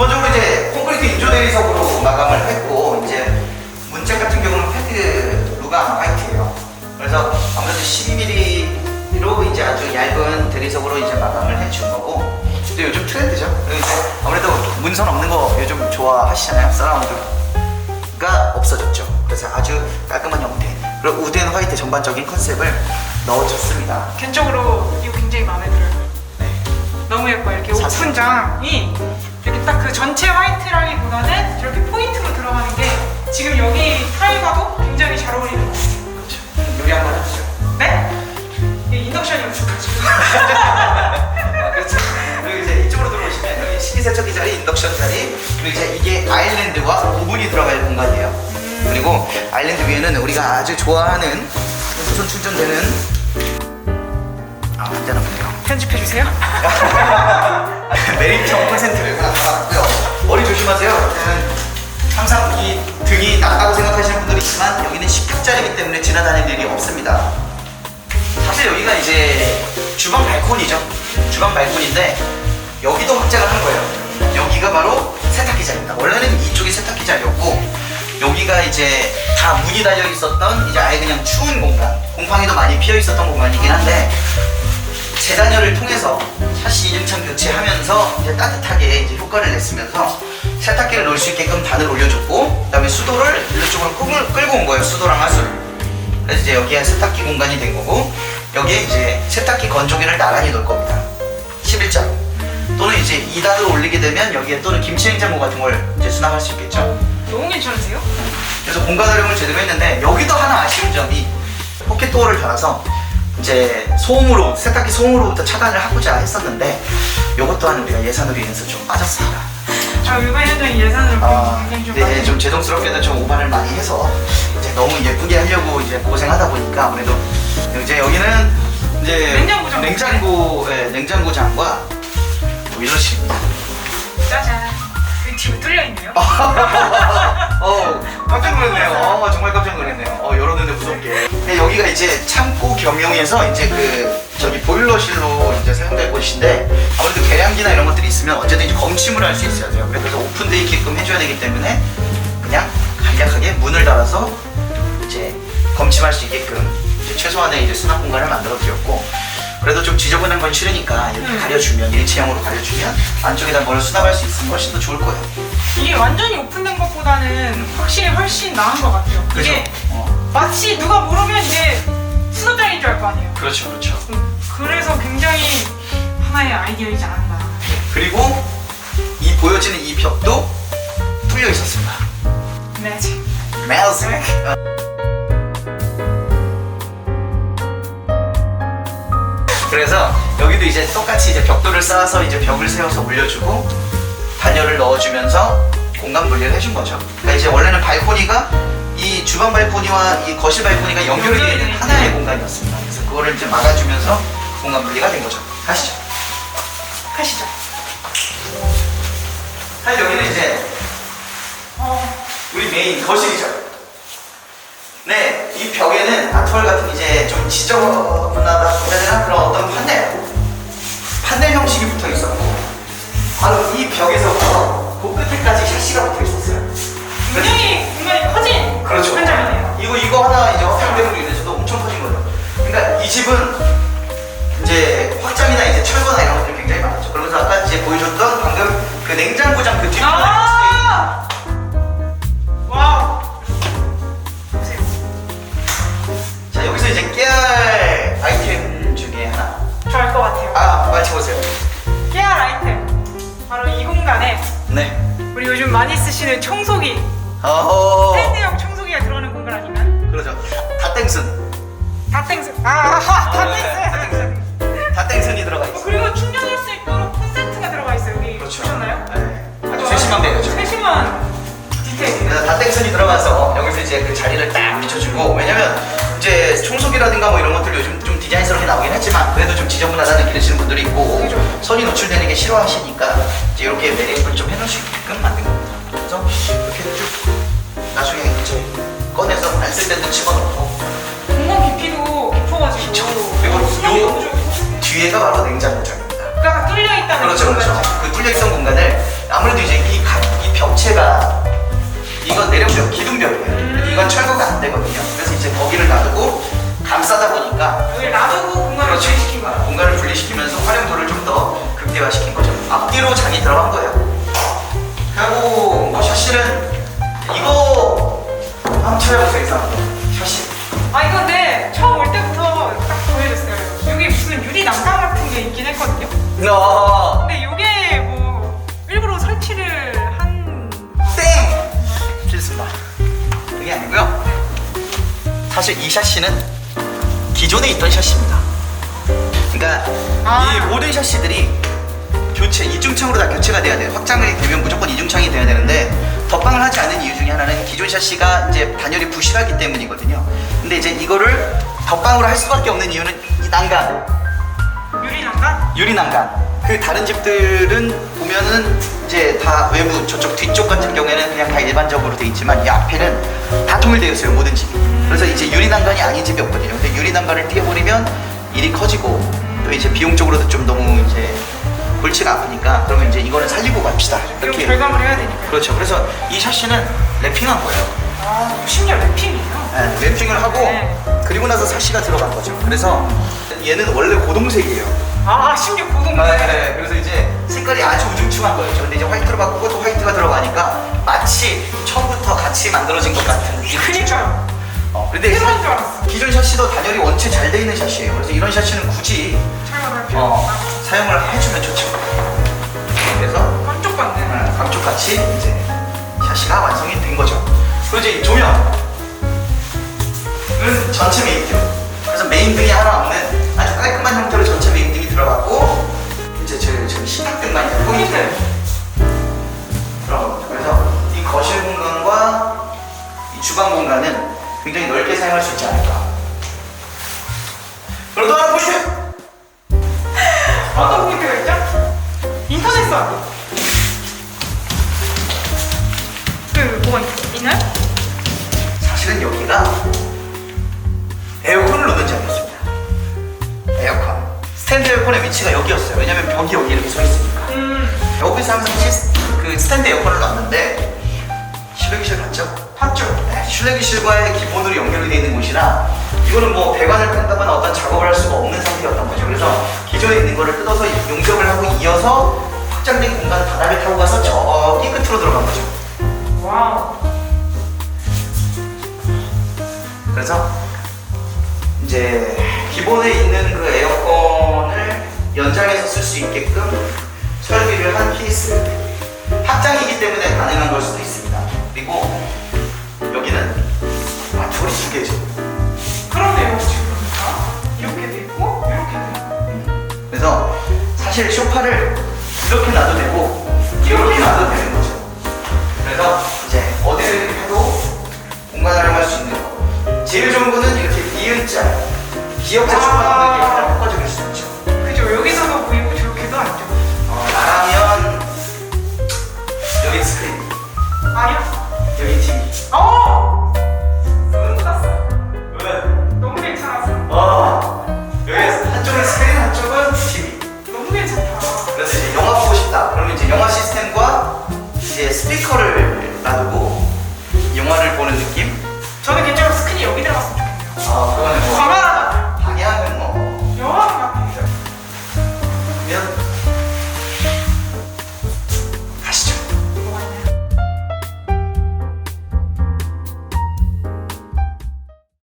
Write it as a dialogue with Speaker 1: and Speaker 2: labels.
Speaker 1: 기본적으로 이제 콘크리트 인조 대리석으로 마감을 했고 이제 문짝 같은 경우는 패드 루가 화이트예요. 그래서 아무래도 12mm로 이제 아주 얇은 대리석으로 이제 마감을 해준 거고 또 요즘 트렌드죠. 이제 아무래도 문선 없는 거 요즘 좋아하시잖아요. 서라운드가 없어졌죠. 그래서 아주 깔끔한 형태. 그리고 우드 앤 화이트 전반적인 컨셉을 넣어줬습니다.
Speaker 2: 개인적으로 이거 굉장히 마음에 들어요.
Speaker 1: 네.
Speaker 2: 너무 예뻐요. 이렇게
Speaker 1: 사실.
Speaker 2: 오픈장이 이렇게 딱 그 전체 화이트라기보다는 저렇게 포인트로 들어가는 게 지금 여기 타일과도 굉장히 잘 어울리는 것 같아요.
Speaker 1: 그렇죠. 요리 한번 해주죠.
Speaker 2: 네? 이게 인덕션이 없어가지고.
Speaker 1: 아, 그렇죠. 그리고 이제 이쪽으로 들어오시면 여기 식기세척기 자리, 인덕션 자리, 그리고 이제 이게 아일랜드와 오븐이 들어갈 공간이에요. 그리고 아일랜드 위에는 우리가 아주 좋아하는 무선 충전되는 아 한잔하군요.
Speaker 2: 편집해주세요.
Speaker 1: 메리트 퍼센트를 나왔고요. 머리 조심하세요. 항상 이 등이 낮다고 생각하시는 분들이 있지만 여기는 16짜리이기 때문에 지나다닐 일이 없습니다. 사실 여기가 이제 주방 발코니죠. 주방 발코니인데 여기도 확장을 한 거예요. 여기가 바로 세탁기 자리입니다. 원래는 이쪽이 세탁기 자리였고 여기가 이제 다 문이 달려 있었던 이제 아예 그냥 추운 공간, 곰팡이도 많이 피어 있었던 공간이긴 한데 재단열을 통해서 샤시 이중창 교체하면서 이제 따뜻하게 이제 효과를 냈으면서 세탁기를 넣을 수 있게끔 단을 올려줬고 그 다음에 수도를 이쪽으로 끌고, 끌고 온 거예요 수도랑 하수를. 그래서 이제 여기가 세탁기 공간이 된 거고 여기에 이제 세탁기 건조기를 나란히 넣을 겁니다. 11자 또는 이제 2단을 올리게 되면 여기에 또는 김치 냉장고 같은 걸 이제 수납할 수 있겠죠.
Speaker 2: 너무 괜찮으세요?
Speaker 1: 그래서 공간 활용을 제대로 했는데 여기도 하나 아쉬운 점이 포켓 도어를 달아서 이제 소음으로 세탁기 소음으로부터 차단을 하고자 했었는데 이것 또한 우리가 예산으로 인해서 좀 빠졌습니다.
Speaker 2: 아, 일반 현장이 예산으로
Speaker 1: 아,
Speaker 2: 좀
Speaker 1: 네, 좀 제동스럽게도 좀 오반을 많이 해서 이제 너무 예쁘게 하려고 이제 고생하다 보니까 아무래도 이제 여기는 이제
Speaker 2: 냉장고장.
Speaker 1: 냉장고, 예, 냉장고장과 보일러실입니다.
Speaker 2: 짜잔. 그 뒤로 뚫려 있네요.
Speaker 1: 어, 깜짝 놀랐네요. 어, 정말 깜짝 놀랐네요. 어, 열었는데 무섭게. 네, 여기가 이제 창고 겸용해서 이제 그 저기 보일러실로 이제 사용될 곳인데 아무래도 계량기나 이런 것들이 있으면 언제든지 검침을 할 수 있어야 돼요. 그래서 오픈돼 있게끔 해줘야 되기 때문에 그냥 간략하게 문을 달아서 이제 검침할 수 있게끔 이제 최소한의 이제 수납 공간을 만들어 드렸고 그래도 좀 지저분한 건 싫으니까 이렇게
Speaker 2: 음.
Speaker 1: 가려주면 일체형으로 가려주면 안쪽에다 뭘 수납할 수 있으면 훨씬 더 좋을 거예요.
Speaker 2: 이게 완전히 오픈된 것보다는 확실히 훨씬 나은 것 같아요.
Speaker 1: 그죠?
Speaker 2: 이게
Speaker 1: 어.
Speaker 2: 마치 누가 모르면 이게 수납장인 줄 알 거 아니에요.
Speaker 1: 그렇죠, 그렇죠.
Speaker 2: 음, 그래서 굉장히 하나의 아이디어이지 않았나.
Speaker 1: 그리고 이 보여지는 이 벽도 뚫려 있었습니다.
Speaker 2: 네.
Speaker 1: 매직. 그래서 여기도 이제 똑같이 이제 벽돌을 쌓아서 이제 벽을 세워서 올려주고 단열을 넣어주면서 공간 분리를 해준 거죠. 그러니까 이제 원래는 발코니가 이 주방 발코니와 이 거실 발코니가 연결이 되어 있는 하나의 공간이었습니다. 그래서 그거를 이제 막아주면서 공간 분리가 된 거죠. 가시죠.
Speaker 2: 가시죠.
Speaker 1: 사실 여기는 이제
Speaker 2: 어,
Speaker 1: 우리 메인 거실이죠. 네, 이 벽에는 아트월 같은 이제 좀 지저분하다 되나 그런 어떤 판넬 네.
Speaker 2: 우리 요즘 많이 쓰시는 청소기,
Speaker 1: 어허
Speaker 2: 스탠드형 청소기가 들어가는 공간 아니면
Speaker 1: 그러죠. 다땡슨.
Speaker 2: 다땡스. 아하,
Speaker 1: 아, 네,
Speaker 2: 다땡스.
Speaker 1: 다땡슨이 들어가
Speaker 2: 어,
Speaker 1: 있어
Speaker 2: 그리고 충전할 수 있도록 콘센트가 들어가 있어요. 여기
Speaker 1: 그렇죠.
Speaker 2: 보셨나요?
Speaker 1: 네. 아주 세심한 배려죠.
Speaker 2: 세심한 디테일이에요.
Speaker 1: 그래서 다땡슨이 들어가서 여기서 이제 그 자리를 딱 비춰주고 왜냐면 이제 청소기라든가 뭐 이런 것들 요즘 좀 디자인스럽게 나오긴 했지만 그래도 좀 지저분하다는 느끼시는 분들이 있고. 선이 노출되는 게 싫어하시니까 이제 이렇게 매립을 좀 해놓을 수 있게끔 만든 겁니다 그래서 이렇게 쭉 나중에 이제 꺼내서 안 쓸 때도 집어넣고
Speaker 2: 공간 깊이도 깊어가지고.
Speaker 1: 그리고 요- 뒤에가 바로 냉장고장입니다
Speaker 2: 그러니까 뚫려 있다는
Speaker 1: 그렇죠. 그렇죠. 그 뚫려 있던 공간을 아무래도 이제 이, 가- 이 벽체가 이건 내력벽, 기둥벽이에요. 근데 이건 철거가 안 되거든요. 그래서 이제 거기를 감싸다
Speaker 2: 분리시킨 거야.
Speaker 1: 공간을 분리시키면서 활용도를 좀 더 극대화시킨 거죠. 앞뒤로 장이 들어간 거예요. 그리고 뭐 샤시는 이거 한번 찾아보세요, 이상 샤시.
Speaker 2: 아 이거 근데 처음 올 때부터 딱 보여줬어요. 여기 무슨 유리 난간 같은 게 있긴 했거든요.
Speaker 1: 너
Speaker 2: 근데 이게 뭐 일부러 설치를 한
Speaker 1: 땡! 실수다. 그게 아니고요. 사실 이 샤시는 기존에 있던 샤시입니다. 그러니까
Speaker 2: 아.
Speaker 1: 이 모든 샤시들이 교체 이중창으로 다 교체가 돼야 돼요. 확장이 되면 무조건 이중창이 돼야 되는데 덧방을 하지 않는 이유 중에 하나는 기존 샤시가 이제 단열이 부실하기 때문이거든요. 근데 이제 이거를 덧방으로 할 수밖에 없는 이유는 이 난간,
Speaker 2: 유리 난간?
Speaker 1: 유리 난간. 그 다른 집들은 보면은 이제 다 외부 저쪽 뒤쪽 같은 경우에는 그냥 다 일반적으로 돼 있지만 이 앞에는 다 통일되어 있어요 모든 집이. 그래서 이제 유리 난간이 아닌 집이 없거든요. 근데 유리 난간을 띄워버리면 일이 커지고 또 이제 비용적으로도 좀 너무 이제 골치가 아프니까 그러면 이제 이거는 살리고 갑시다. 이렇게.
Speaker 2: 절감을 해야 되니까.
Speaker 1: 그렇죠. 그래서 이 샤시는 랩핑한 거예요.
Speaker 2: 아 심지어 랩핑이에요.
Speaker 1: 네, 랩핑을 하고
Speaker 2: 네.
Speaker 1: 그리고 나서 샤시가 들어간 거죠. 그래서 얘는 원래 고동색이에요.
Speaker 2: 아 심지어 고동.
Speaker 1: 네, 그래서 이제 색깔이 아주 우중충한 거였죠. 근데 이제 화이트로 바꾸고 또 화이트가 들어가니까 마치 처음부터 같이 만들어진 것 같은 느낌.
Speaker 2: 그니까요.
Speaker 1: 어, 근데
Speaker 2: 새로운 줄 알았어.
Speaker 1: 기존 샤시도 단열이 원체 잘 돼 있는 샤시예요. 그래서 이런 샤시는 굳이
Speaker 2: 필요
Speaker 1: 어,
Speaker 2: 없다.
Speaker 1: 사용을 해주면 좋죠. 그래서
Speaker 2: 깜짝 같네.
Speaker 1: 어, 감쪽같이 이제 샤시가 완성이 된 거죠. 그리고 이제 이 조명은 전체 메인등. 그래서 메인등이 하나 없는 아주 깔끔한 형태로 전체 메인등이 들어갔고 이제 저, 저 식탁등만 이제 포인트 거죠. 그래서 이 거실 공간과 이 주방 공간은 굉장히 넓게 사용할 수 있지 않을까. 그리고 또 하나 포인트!
Speaker 2: 어떤 포인트가 있죠? 인터넷 서비. 그 뭐가 있- 있나요?
Speaker 1: 사실은 여기가 에어컨을 놓는 자리였습니다. 에어컨. 스탠드 에어컨의 위치가 여기였어요. 왜냐면 벽이 여기 이렇게 서 있으니까.
Speaker 2: 음
Speaker 1: 여기서 항상 시, 그 스탠드 에어컨을 놨는데 실외기실 갔죠?
Speaker 2: 봤죠.
Speaker 1: 네, 실내기실과의 기본으로 연결이 되어 있는 곳이라 이거는 뭐 배관을 뺀다거나 어떤 작업을 할 수가 없는 상태였던 거죠. 그래서 기존에 있는 거를 뜯어서 용접을 하고 이어서 확장된 공간 바닥을 타고 가서 저기 끝으로 들어간 거죠.
Speaker 2: 와우.
Speaker 1: 그래서 이제 기본에 있는 그 에어컨을 연장해서 쓸 수 있게끔 설비를 한 케이스 확장이기 때문에 가능한 걸 수도 있습니다. 그리고 사실 쇼파를 이렇게 놔도 되고 이렇게 놔도 되는 거죠. 그래서 이제 어디를 해도 공간 활용할 수 있는 거. 제일 좋은 거는 이렇게 이은자 기역자 아 쇼파 놓는 게 가장 효과적일 수 있죠. 그죠. 여기서도 보이고 저렇게도
Speaker 2: 안 돼.
Speaker 1: 어, 나라면 여기 스크린.
Speaker 2: 아니요.
Speaker 1: 여기 TV.
Speaker 2: 어!
Speaker 1: 동시에 스피커를 놔두고 영화를 보는 느낌? 저는 개인적으로 스크린이 여기 들어갔으면 좋겠네요. 아,